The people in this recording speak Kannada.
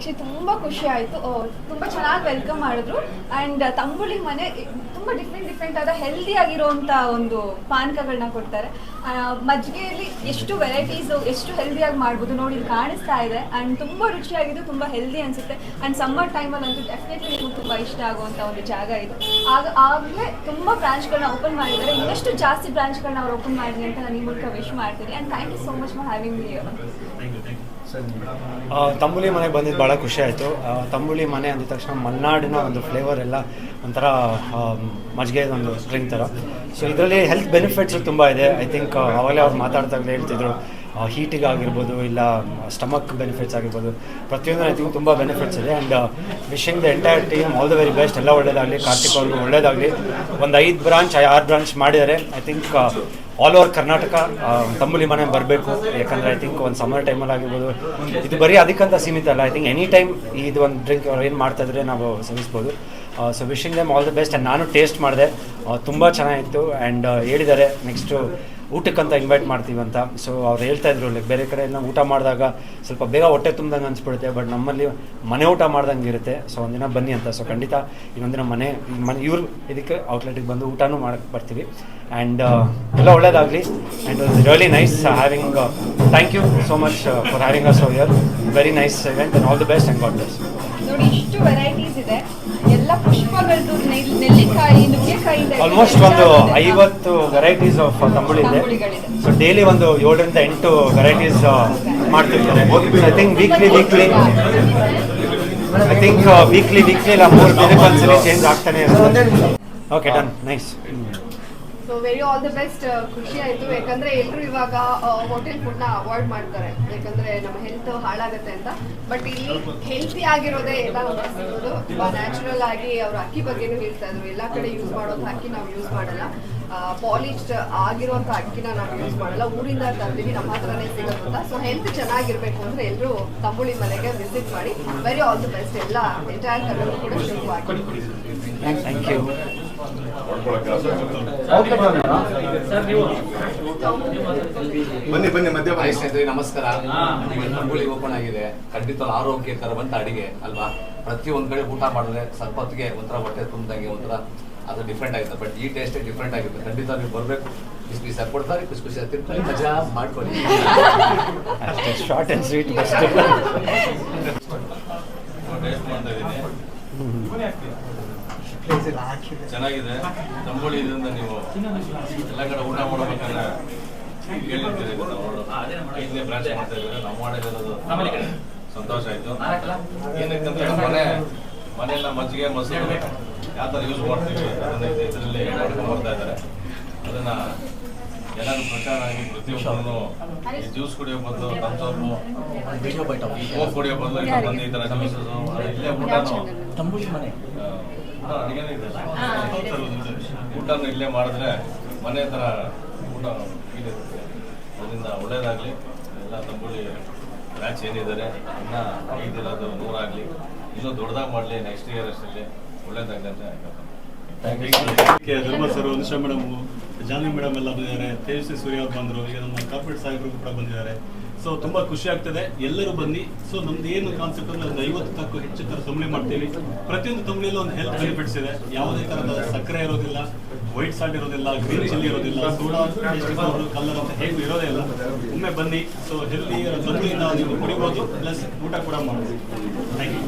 ಆ್ಯಕ್ಚುಲಿ ತುಂಬ ಖುಷಿ ಆಯಿತು. ತುಂಬ ಚೆನ್ನಾಗಿ ವೆಲ್ಕಮ್ ಮಾಡಿದ್ರು. ಆ್ಯಂಡ್ ತಂಬುಳಿ ಮನೆ ತುಂಬ ಡಿಫ್ರೆಂಟ್ ಡಿಫ್ರೆಂಟ್ ಆದ ಹೆಲ್ದಿ ಆಗಿರುವಂಥ ಒಂದು ಪಾನಕಗಳನ್ನ ಕೊಡ್ತಾರೆ. ಮಜ್ಜಿಗೆಯಲ್ಲಿ ಎಷ್ಟು ವೆರೈಟೀಸು ಎಷ್ಟು ಹೆಲ್ದಿಯಾಗಿ ಮಾಡ್ಬೋದು ನೋಡಿ ಇಲ್ಲಿ ಕಾಣಿಸ್ತಾ ಇದೆ. ಆ್ಯಂಡ್ ತುಂಬ ರುಚಿಯಾಗಿದ್ದು, ತುಂಬ ಹೆಲ್ದಿ ಅನಿಸುತ್ತೆ. ಆ್ಯಂಡ್ ಸಮ್ಮರ್ ಟೈಮಲ್ಲಿ ಅಂತೂ ಡೆಫಿನೆಟ್ಲಿ ನಿಮ್ಗೆ ತುಂಬ ಇಷ್ಟ ಆಗುವಂಥ ಒಂದು ಜಾಗ ಇದು. ಆಗ, ಆಗಲೇ ತುಂಬ ಬ್ರಾಂಚ್ಗಳನ್ನ ಓಪನ್ ಮಾಡಿದ್ದಾರೆ. ಇನ್ನಷ್ಟು ಜಾಸ್ತಿ ಬ್ರಾಂಚ್ಗಳನ್ನ ಅವ್ರು ಓಪನ್ ಮಾಡಲಿ ಅಂತ ನಾನು ಈ ಮೂಲಕ ವಿಶ್ ಮಾಡ್ತೀನಿ. And thank you so much for having me Thambuli ಮನೆಗೆ ಬಂದಿದ್ದು ಭಾಳ ಖುಷಿ ಆಯಿತು. ತಂಬುಳಿ ಮನೆ ಅಂದ ತಕ್ಷಣ ಮಲೆನಾಡಿನ ಒಂದು ಫ್ಲೇವರ್ ಎಲ್ಲ ಒಂಥರ ಮಜ್ಜಿಗೆ ಒಂದು ಡ್ರಿಂಕ್ ಥರ ಸೊ ಇದರಲ್ಲಿ ಹೆಲ್ತ್ ಬೆನಿಫಿಟ್ಸ್ ತುಂಬ ಇದೆ. ಐ ಥಿಂಕ್ ಅವಾಗಲೇ ಅವ್ರು ಮಾತಾಡ್ತಾಗಲೇ ಹೇಳ್ತಿದ್ರು ಹೀಟಿಗೆ ಆಗಿರ್ಬೋದು ಇಲ್ಲ ಸ್ಟಮಕ್ ಬೆನಿಫಿಟ್ಸ್ ಆಗಿರ್ಬೋದು. ಪ್ರತಿಯೊಂದು ಐ ಥಿಂಕ್ ತುಂಬ ಬೆನಿಫಿಟ್ಸ್ ಇದೆ. And wishing the entire team all the very best ಎಲ್ಲ ಒಳ್ಳೇದಾಗಲಿ. ಕಾರ್ತಿಕ್ ಅವ್ರಿಗೂ ಒಳ್ಳೇದಾಗಲಿ. ಒಂದು ಐದು ಬ್ರಾಂಚ್ ಆರು ಬ್ರಾಂಚ್ ಮಾಡಿದ್ದಾರೆ. I think all over Karnataka Thambuli Mane ಬರಬೇಕು. ಯಾಕಂದರೆ ಐ ಥಿಂಕ್ ಒಂದು ಸಮ್ಮರ್ ಟೈಮಲ್ಲಿ ಆಗಿರ್ಬೋದು. ಇದು ಬರೀ ಅದಕ್ಕಂತ ಸೀಮಿತ ಅಲ್ಲ. ಐ ಥಿಂಕ್ ಎನಿ ಟೈಮ್ ಇದು ಒಂದು ಡ್ರಿಂಕ್ ಅವ್ರು ಏನು ಮಾಡ್ತಾಯಿದ್ರೆ ನಾವು ಸೇವಿಸ್ಬೋದು. So wishing them all the best and ನಾನು ಟೇಸ್ಟ್ ಮಾಡಿದೆ. ತುಂಬ ಚೆನ್ನಾಗಿತ್ತು. ಆ್ಯಂಡ್ ಹೇಳಿದ್ದಾರೆ ನೆಕ್ಸ್ಟು ಊಟಕ್ಕಂತ ಇನ್ವೈಟ್ ಮಾಡ್ತೀವಿ ಅಂತ ಸೊ ಅವ್ರು ಹೇಳ್ತಾ ಇದ್ರು ಲೈಕ್ ಬೇರೆ ಕಡೆ ಎಲ್ಲ ಊಟ ಮಾಡಿದಾಗ ಸ್ವಲ್ಪ ಬೇಗ ಹೊಟ್ಟೆ ತುಂಬ್ದಂಗೆ ಅನ್ಸ್ಬಿಡುತ್ತೆ ಬಟ್ ನಮ್ಮಲ್ಲಿ ಮನೆ ಊಟ ಮಾಡ್ದಂಗೆ ಇರುತ್ತೆ. ಸೊ ಒಂದಿನ ಬನ್ನಿ ಅಂತ. ಸೊ ಖಂಡಿತ ಇನ್ನೊಂದಿನ ಮನೆ ಮನೆ, ಇವ್ರು ಇದಕ್ಕೆ ಔಟ್ಲೆಟಿಗೆ ಬಂದು ಊಟನೂ ಮಾಡಕ್ಕೆ ಬರ್ತೀವಿ. ಆ್ಯಂಡ್ ಎಲ್ಲ ಒಳ್ಳೇದಾಗಲಿ. And really nice having thank you so much for having so yeah very nice event all the best and God bless ಇಷ್ಟು ವೆರೈಟೀಸ್ ಇದೆ. ಎಲ್ಲ ಪುಷ್ಪಗಳದ್ದು ನೆಲ್ಲಿಕಾಯಿ ಆಲ್ಮೋಸ್ಟ್ ಒಂದು. ಐವತ್ತು ವೆರೈಟೀಸ್ ಆಫ್ ತಂಬುಳಿ ಇದೆ. ಸೊ ಡೈಲಿ ಒಂದು ಏಳರಿಂದ ಎಂಟು ವೆರೈಟೀಸ್ ಮಾಡ್ತಿರ್ತಾರೆ. I think weekly weekly I think weekly weekly ಇಲ್ಲ ಮೂರು ದಿನಕ್ಕೆ ಒಂದ್ಸಲಿ ಚೇಂಜ್ ಆಗ್ತಾನೆ ಇರುತ್ತೆ. Okay done nice so very all the best ಖುಷಿ ಆಯಿತು. ಯಾಕಂದ್ರೆ ಎಲ್ಲರೂ ಇವಾಗ ಹೋಟೆಲ್ ಫುಡ್ನ ಅವಾಯ್ಡ್ ಮಾಡ್ತಾರೆ. ಯಾಕಂದ್ರೆ ನಮ್ಮ ಹೆಲ್ತ್ ಹಾಳಾಗುತ್ತೆ ಅಂತ. ಬಟ್ ಇಲ್ಲಿ ಹೆಲ್ತಿ ಆಗಿರೋದೇ ಎಲ್ಲ ನಮ್ಗೆ ಸಿಗೋದು ನ್ಯಾಚುರಲ್ ಆಗಿ ಅವರು ಅಕ್ಕಿ ಬಗ್ಗೆನೂ ಹೇಳ್ತಾ ಇದ್ರು. ಎಲ್ಲ ಕಡೆ ಯೂಸ್ ಮಾಡೋಂಥ ಅಕ್ಕಿ ನಾವು ಯೂಸ್ ಮಾಡಲ್ಲ. ಪಾಲಿಶ್ಡ್ ಆಗಿರುವಂಥ ಅಕ್ಕಿನ ನಾವು ಯೂಸ್ ಮಾಡಲ್ಲ. ಊರಿಂದ ತಂದಿವಿ ನಮ್ಮ ಹತ್ರನೇ ಸಿಗೋದು ಅಂತ. ಸೊ ಹೆಲ್ತ್ ಚೆನ್ನಾಗಿರ್ಬೇಕು ಅಂದ್ರೆ ಎಲ್ಲರೂ ತಂಬುಳಿ ಮನೆಗೆ ವಿಸಿಟ್ ಮಾಡಿ. ವೆರಿ ಆಲ್ ದಿ ಬೆಸ್ಟ್ ಎಲ್ಲ ಎಂಟೈರ್ ಕನ್ನಡ ಕೂಡ ಯು ಬನ್ನಿ ಬನ್ನಿ ಮಧ್ಯ ಸ್ನೇಹಿತರೆ ನಮಸ್ಕಾರ. ತಂಬುಳಿ ಓಪನ್ ಆಗಿದೆ. ಖಂಡಿತ ಆರೋಗ್ಯಕರವಂತ ಅಡಿಗೆ ಅಲ್ವಾ? ಪ್ರತಿ ಒಂದ್ ಕಡೆ ಊಟ ಮಾಡಿದ್ರೆ ಸ್ವಲ್ಪ ಹೊತ್ತಿಗೆ ಒಂಥರ ಹೊಟ್ಟೆ ತುಂಬಿದಂಗೆ ಒಂಥರ ಅದು ಡಿಫ್ರೆಂಟ್ ಆಗುತ್ತೆ. ಬಟ್ ಈ ಟೇಸ್ಟ್ ಡಿಫ್ರೆಂಟ್ ಆಗುತ್ತೆ ಖಂಡಿತ ನೀವು ಬರಬೇಕು. ಬಿಸಿ ಬಿಸಿ ಕೊಡ್ತಾರೆ ಖುಷಿ ಖುಷಿ ತಿಂತಾರೆ. ಮಜಾ ಮಾಡ್ಕೊಳ್ಳಿ. Short and sweet best taste ಮಾಡ್ತಾ ಇದ್ದೀನಿ ಚೆನ್ನಾಗಿದೆ. ತಂಬುಳಿ ಇದರಿಂದ ನೀವು ಎಲ್ಲ ಕಡೆ ಊಟ ಮಾಡಬೇಕಾದ್ರೆ ಅವರು ಐದನೇ ಬ್ರಾಂಚ್ ಮಾಡ್ತಾ ಇದ್ದಾರೆ. ನಾವು ಮಾಡಿರೋದು ಸಂತೋಷ ಆಯ್ತು. ನಮ್ಮ ಮನೆ ಮನೆಯೆಲ್ಲ ಮಜ್ಜಿಗೆ ಮೊಸರು ಯಾವ ಥರ ಯೂಸ್ ಮಾಡ್ತೀವಿ ಅದನ್ನ ಇದರಲ್ಲಿ ಮಾಡ್ಕೊಂಡು ಬರ್ತಾ ಇದ್ದಾರೆ. ಅದನ್ನ ಎಲ್ಲರೂ ಪ್ರಚಾರ ಆಗಿ ಪ್ರತಿಯೊಬ್ಬರು ಈ ಜ್ಯೂಸ್ ಕುಡಿಯೋ ಬದಲು ಬೈಟ್ ಕೋಕ್ ಕುಡಿಯೋ ಬದಲು ಇಲ್ಲ ಬಂದು ಈ ಥರ ಜ್ಯೂಸಸ್ ಇಲ್ಲೇ ಊಟನೂ ತಂಬೂಜ್ ಮನೆ. ಊಟ ಅಡಿಗೆನೇ ಇದೆ. ಊಟನೂ ಇಲ್ಲೇ ಮಾಡಿದ್ರೆ ಮನೆ ಥರ ಊಟ ಇರುತ್ತೆ ಅದರಿಂದ ಒಳ್ಳೇದಾಗಲಿ. ಎಲ್ಲ ತಂಬುಳಿ ಬ್ಯಾಚ್ ಏನಿದ್ದಾರೆ ಇನ್ನ ಐದಿರೋದು ನೂರಾಗಲಿ ಇನ್ನೂ ದೊಡ್ಡದಾಗಿ ಮಾಡಲಿ ನೆಕ್ಸ್ಟ್ ಇಯರ್ ಅಷ್ಟರಲ್ಲಿ ಒಳ್ಳೇದಾಗಲಿ ಅಂತ ಹೇಳ್ತೀನಿ. K Dharma sir Anusha madam Janhvi madam ಎಲ್ಲ ಬಂದಿದ್ದಾರೆ, ತೇಜಸ್ವಿ ಸೂರ್ಯ ಅವ್ರು ಬಂದರು, ಈಗ ನಮ್ಮ ಕಾರ್ಪೊರೇಟ್ ಸಾಹೇಬರು ಕೂಡ ಬಂದಿದ್ದಾರೆ. ಸೊ ತುಂಬಾ ಖುಷಿ ಆಗ್ತದೆ, ಎಲ್ಲರೂ ಬನ್ನಿ. ಸೊ ನಮ್ದು ಏನು ಕಾನ್ಸೆಪ್ಟ್ ಅಂದ್ರೆ ಒಂದು ಐವತ್ತು ತಕ್ಕು ಹೆಚ್ಚು ತರ ತಂಬಳಿ ಮಾಡ್ತೀವಿ. ಪ್ರತಿಯೊಂದು ತಂಬಳಿಯಲ್ಲೂ ಒಂದು ಹೆಲ್ತ್ ಬೆನಿಫಿಟ್ಸ್ ಇದೆ. ಯಾವುದೇ ತರಹದ ಸಕ್ಕರೆ ಇರೋದಿಲ್ಲ ವೈಟ್ ಸಾಲ್ಟ್ ಇರೋದಿಲ್ಲ ಗ್ರೀನ್ ಚಿಲ್ಲಿ ಇರೋದಿಲ್ಲ ಸೋಡಾ ಕಲರ್ ಅಂತ ಹೇಗೂ ಇರೋದೇ ಇಲ್ಲ. ಒಮ್ಮೆ ಬನ್ನಿ. ಸೊ ಹೆಲ್ದಿ ತಂಬಳಿಯಿಂದ ನೀವು ಕುಡಿಬೋದು ಪ್ಲಸ್ ಊಟ ಕೂಡ ಮಾಡ್ಬೋದು. Thank you